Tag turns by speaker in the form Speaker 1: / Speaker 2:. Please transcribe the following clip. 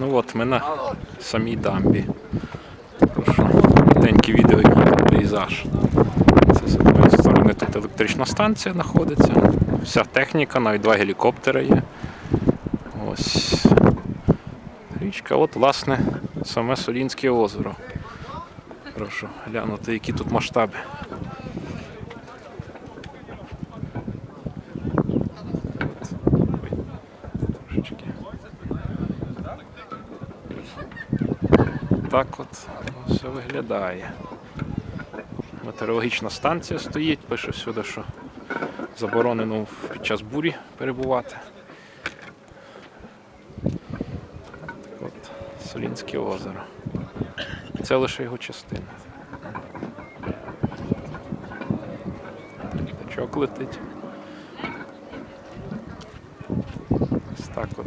Speaker 1: Ну от ми на самій дамбі. Прошу, відео, пейзаж. Це з одної сторони тут електрична станція знаходиться. Вся техніка, навіть два гелікоптери є. Ось. Річка, от, власне, саме Солінське озеро. Прошу глянути, які тут масштаби. Трошечки. Так от все виглядає. Метеорологічна станція стоїть, пише всюди, що заборонено під час бурі перебувати. Так от, Солінське озеро. Це лише його частина. Летить. Ось так от